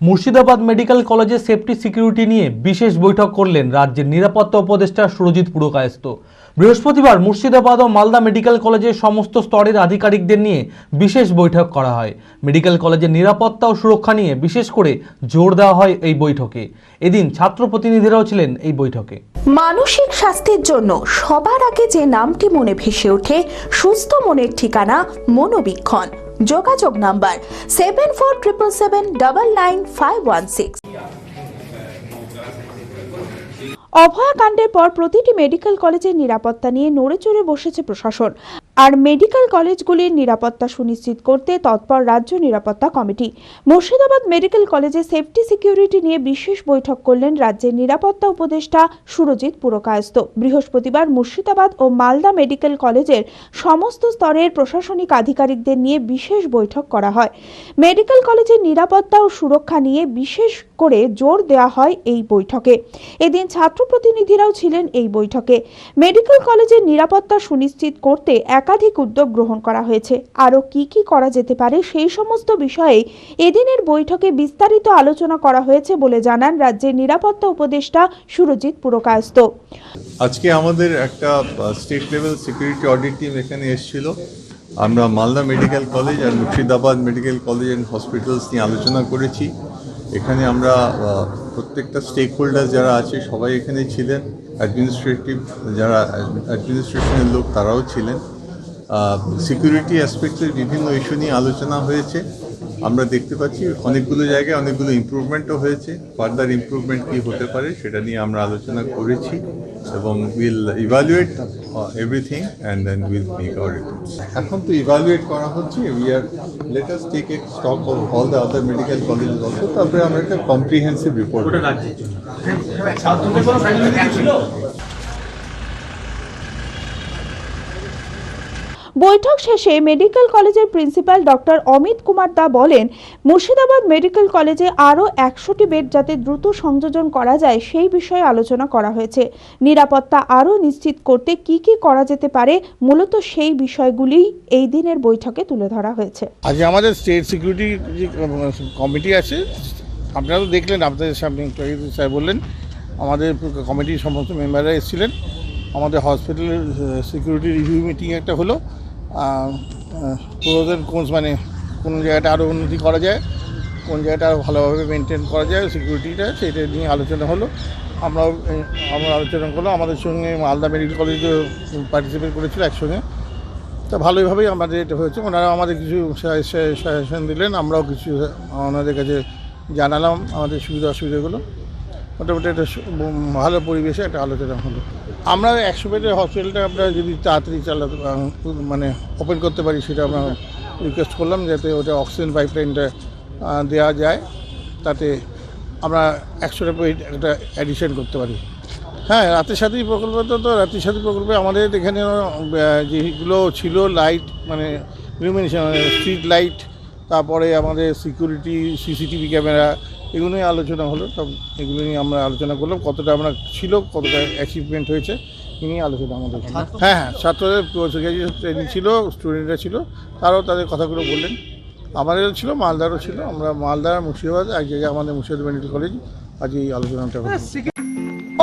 Murshidabad medical কলেজে safety security নিয়ে বিশেষ বৈঠক করলেন রাজ্যের নিরাপত্তা উপদেষ্টা সুরজিৎ পুরকায়স্ত বৃহস্পতিবার মুর্শিদাবাদ ও মালদা মেডিকেল কলেজের সমস্ত স্তরের আধিকারিকদের নিয়ে বিশেষ বৈঠক করা হয়। মেডিকেল কলেজের নিরাপত্তা ও সুরক্ষা নিয়ে বিশেষ করে জোর দেওয়া হয় এই বৈঠকে। এদিন ছাত্র প্রতিনিধিরাও ছিলেন এই বৈঠকে। মানসিক স্বাস্থ্যের জন্য সবার আগে যে নামটি মনে ভেসে ওঠে, সুস্থ মনের ঠিকানা মনোবীক্ষণ। যোগাযোগ number seven four triple seven double nine five one six. অভয়াকাণ্ডের পর প্রতিটি মেডিকেল কলেজের নিরাপত্তা নিয়ে নড়েচড়ে বসেছে প্রশাসন। আর মেডিকেল কলেজগুলির নিরাপত্তা সুনিশ্চিত করতে তৎপর রাজ্য নিরাপত্তা কমিটি। মুর্শিদাবাদ মেডিকেল কলেজে সেফটি সিকিউরিটি নিয়ে বিশেষ বৈঠক করলেন রাজ্যের নিরাপত্তা উপদেষ্টা সুরজিৎ পুরকায়স্ত বৃহস্পতিবার মুর্শিদাবাদ ও মালদা মেডিকেল কলেজের সমস্ত স্তরের প্রশাসনিক আধিকারিকদের নিয়ে বিশেষ বৈঠক করা হয়। মেডিকেল কলেজের নিরাপত্তা ও সুরক্ষা নিয়ে বিশেষ করে জোর দেওয়া হয় এই বৈঠকে। এদিন ছাত্র প্রতিনিধিরাও ছিলেন এই বৈঠকে। মেডিকেল কলেজের নিরাপত্তা সুনিশ্চিত করতে একাধিক উদ্যোগ গ্রহণ করা হয়েছে। আরও কি কি করা যেতে পারে সেই সমস্ত বিষয়ে এদিনের বৈঠকে বিস্তারিত আলোচনা করা হয়েছে বলে জানান রাজ্যের নিরাপত্তা উপদেষ্টা সুরজিৎ পুরকায়স্ত আজকে আমাদের একটা state level security audit team এখানে এসেছিল। আমরা Malda medical college R Murshidabad medical college and hospitals নিয়ে আলোচনা করেছি। এখানে আমরা প্রত্যেকটা স্টেক হোল্ডার যারা আছে সবাই এখানে ছিলেন। অ্যাডমিনিস্ট্রেটিভ যারা অ্যাডমিনিস্ট্রেশনের লোক তারাও ছিলেন। সিকিউরিটি অ্যাসপেক্টের বিভিন্ন ইস্যু নিয়ে আলোচনা হয়েছে। আমরা দেখতে পাচ্ছি অনেকগুলো জায়গায় অনেকগুলো ইমপ্রুভমেন্টও হয়েছে। ফার্দার ইমপ্রুভমেন্ট কী হতে পারে সেটা নিয়ে আমরা আলোচনা করেছি এবং will evaluate everything and then will make our reports এখন তো ইভালুয়েট করা হচ্ছে। We are let us take a stock of all the other medical colleges also তারপরে আমরা একটা কম্প্রিহেন্সিভ রিপোর্ট বৈঠক শেষে মেডিকেল কলেজের প্রিন্সিপাল ডক্টর অমিত কুমার দা বলেন, মুর্শিদাবাদ মেডিকেল কলেজে আরও একশোটি বেড যাতে দ্রুত সংযোজন করা যায় সেই বিষয়ে আলোচনা করা হয়েছে। নিরাপত্তা আরও নিশ্চিত করতে কি কি করা যেতে পারে মূলত সেই বিষয়গুলিই এই দিনের বৈঠকে তুলে ধরা হয়েছে। আজকে আমাদের স্টেট সিকিউরিটি কমিটি আছে, আপনারা তো দেখলেন, আপনাদের সামনে স্যার বললেন, আমাদের কমিটির সমস্ত মেম্বাররা এসেছিলেন। আমাদের হসপিটালের সিকিউরিটি রিভিউ মিটিং একটা হলো। পুরোদের কোন মানে কোন জায়গাটা আরও উন্নতি করা যায়, কোন জায়গাটা আরও ভালোভাবে মেনটেন করা যায় সিকিউরিটিটা সেটা নিয়ে আলোচনা হলো। আমরাও আমরা আলোচনা করলাম, আমাদের সঙ্গে মালদা মেডিকেল কলেজও পার্টিসিপেট করেছিল একসঙ্গে। তা ভালোইভাবেই আমাদের এটা হয়েছে, ওনারা আমাদের কিছু সাজেশন দিলেন, আমরাও কিছু ওনাদের কাছে জানালাম আমাদের সুবিধা অসুবিধাগুলো মোটামুটি একটা ভালো পরিবেশে একটা আলোচনা হলো। আমরা একশো বেডের হসপিটালটা আমরা যদি তাড়াতাড়ি চালাতে মানে ওপেন করতে পারি সেটা আমরা রিকোয়েস্ট করলাম যাতে ওটা অক্সিজেন পাইপলাইনটা দেওয়া যায়। তাতে আমরা একশোটা বেড একটা অ্যাডিশন করতে পারি। হ্যাঁ রাতের সাথী প্রকল্পটা তো রাতের সাথী প্রকল্পে আমাদের এখানে যেগুলো ছিল লাইট মানে ইলুমিনেশন স্ট্রিট লাইট তারপরে আমাদের সিকিউরিটি সিসিটিভি ক্যামেরা এগুলো নিয়ে আলোচনা হলো সব এগুলো নিয়ে আমরা আলোচনা করলাম কতটা আমরা ছিল কতটা অ্যাচিভমেন্ট হয়েছে এ নিয়ে আলোচনা আমাদের। হ্যাঁ হ্যাঁ ছাত্রদের ট্রেনিং ছিল স্টুডেন্টরা ছিল তারাও তাদের কথাগুলো বললেন আমাদেরও ছিল মালদারও ছিল আমরা মালদার মুর্শিদাবাদ এক জায়গায় আমাদের মুর্শিদাবাদ মেডিকেল কলেজ আজ এই আলোচনাটা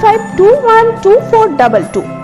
75212422.